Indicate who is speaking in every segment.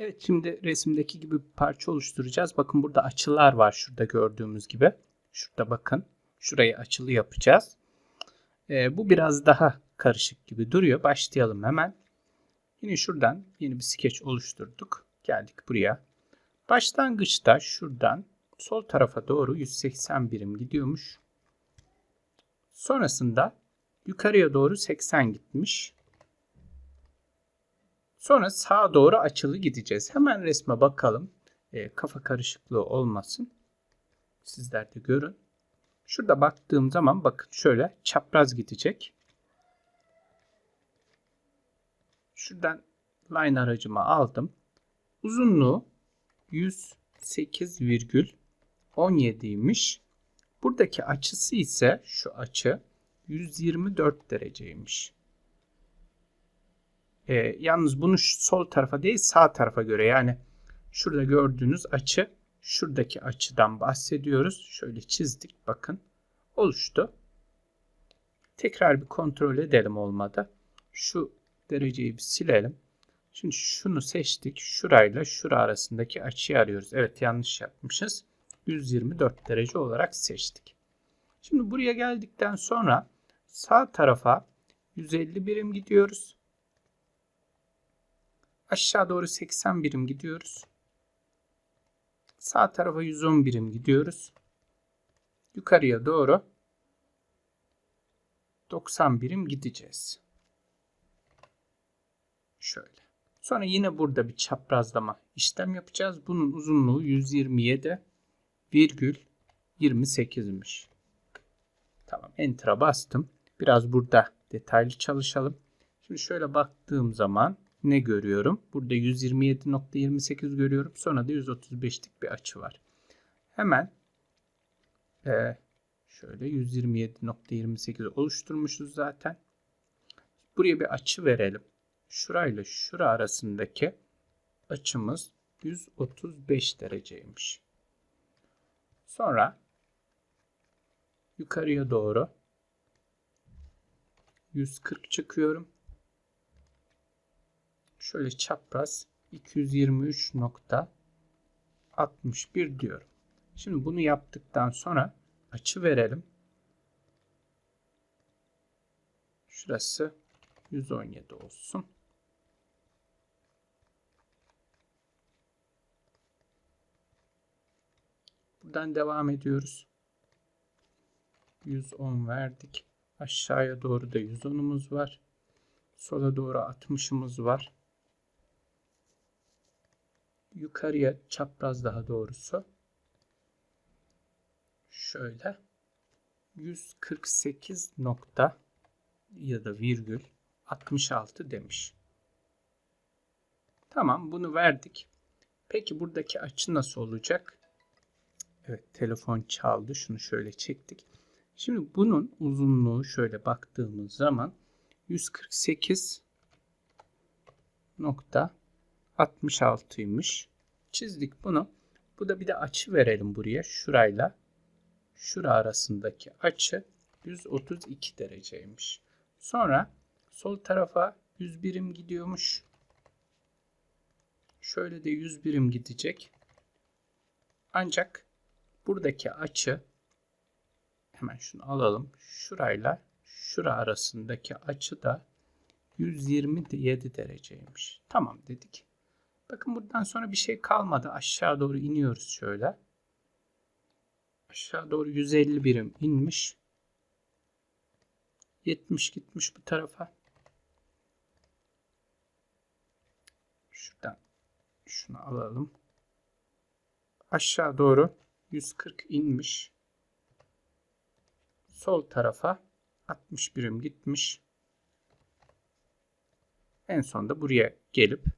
Speaker 1: Evet şimdi resimdeki gibi bir parça oluşturacağız. Bakın burada açılar var şurada gördüğümüz gibi. Şurada bakın. Şurayı açılı yapacağız. Ee, bu biraz daha karışık gibi duruyor. Başlayalım hemen. Yine şuradan yeni bir skeç oluşturduk. Geldik buraya. Başlangıçta şuradan sol tarafa doğru 180 birim gidiyormuş. Sonrasında yukarıya doğru 80 gitmiş. Sonra sağa doğru açılı gideceğiz. Hemen resme bakalım. E, kafa karışıklığı olmasın. Sizler de görün. Şurada baktığım zaman bakın şöyle çapraz gidecek. Şuradan line aracımı aldım. Uzunluğu 108,17'ymiş. Buradaki açısı ise şu açı 124 dereceymiş. E, yalnız bunu sol tarafa değil sağ tarafa göre yani şurada gördüğünüz açı şuradaki açıdan bahsediyoruz. Şöyle çizdik bakın oluştu. Tekrar bir kontrol edelim olmadı. Şu dereceyi bir silelim. Şimdi şunu seçtik. Şurayla şura arasındaki açıyı arıyoruz. Evet yanlış yapmışız. 124 derece olarak seçtik. Şimdi buraya geldikten sonra sağ tarafa 150 birim gidiyoruz. Aşağı doğru 80 birim gidiyoruz. Sağ tarafa 110 birim gidiyoruz. Yukarıya doğru 90 birim gideceğiz. Şöyle. Sonra yine burada bir çaprazlama işlem yapacağız. Bunun uzunluğu 127,28'miş. Tamam Enter'a bastım. Biraz burada detaylı çalışalım. Şimdi şöyle baktığım zaman ne görüyorum? Burada 127.28 görüyorum. Sonra da 135'lik bir açı var. Hemen e, şöyle 127.28 oluşturmuşuz zaten. Buraya bir açı verelim. Şurayla şura arasındaki açımız 135 dereceymiş. Sonra yukarıya doğru 140 çıkıyorum şöyle çapraz 223.61 diyorum. Şimdi bunu yaptıktan sonra açı verelim. Şurası 117 olsun. Buradan devam ediyoruz. 110 verdik. Aşağıya doğru da 110'umuz var. Sola doğru 60'ımız var yukarıya çapraz daha doğrusu şöyle 148 nokta ya da virgül 66 demiş. Tamam bunu verdik. Peki buradaki açı nasıl olacak? Evet telefon çaldı. Şunu şöyle çektik. Şimdi bunun uzunluğu şöyle baktığımız zaman 148 nokta 66'ymış. Çizdik bunu. Bu da bir de açı verelim buraya. Şurayla şura arasındaki açı 132 dereceymiş. Sonra sol tarafa 100 birim gidiyormuş. Şöyle de 100 birim gidecek. Ancak buradaki açı hemen şunu alalım. Şurayla şura arasındaki açı da 127 dereceymiş. Tamam dedik. Bakın buradan sonra bir şey kalmadı. Aşağı doğru iniyoruz şöyle. Aşağı doğru 150 birim inmiş. 70 gitmiş bu tarafa. Şuradan şunu alalım. Aşağı doğru 140 inmiş. Sol tarafa 60 birim gitmiş. En sonunda buraya gelip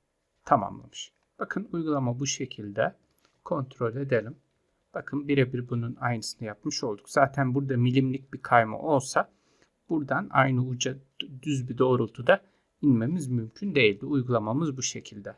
Speaker 1: tamamlamış. Bakın uygulama bu şekilde kontrol edelim. Bakın birebir bunun aynısını yapmış olduk. Zaten burada milimlik bir kayma olsa buradan aynı uca düz bir doğrultuda inmemiz mümkün değildi. Uygulamamız bu şekilde.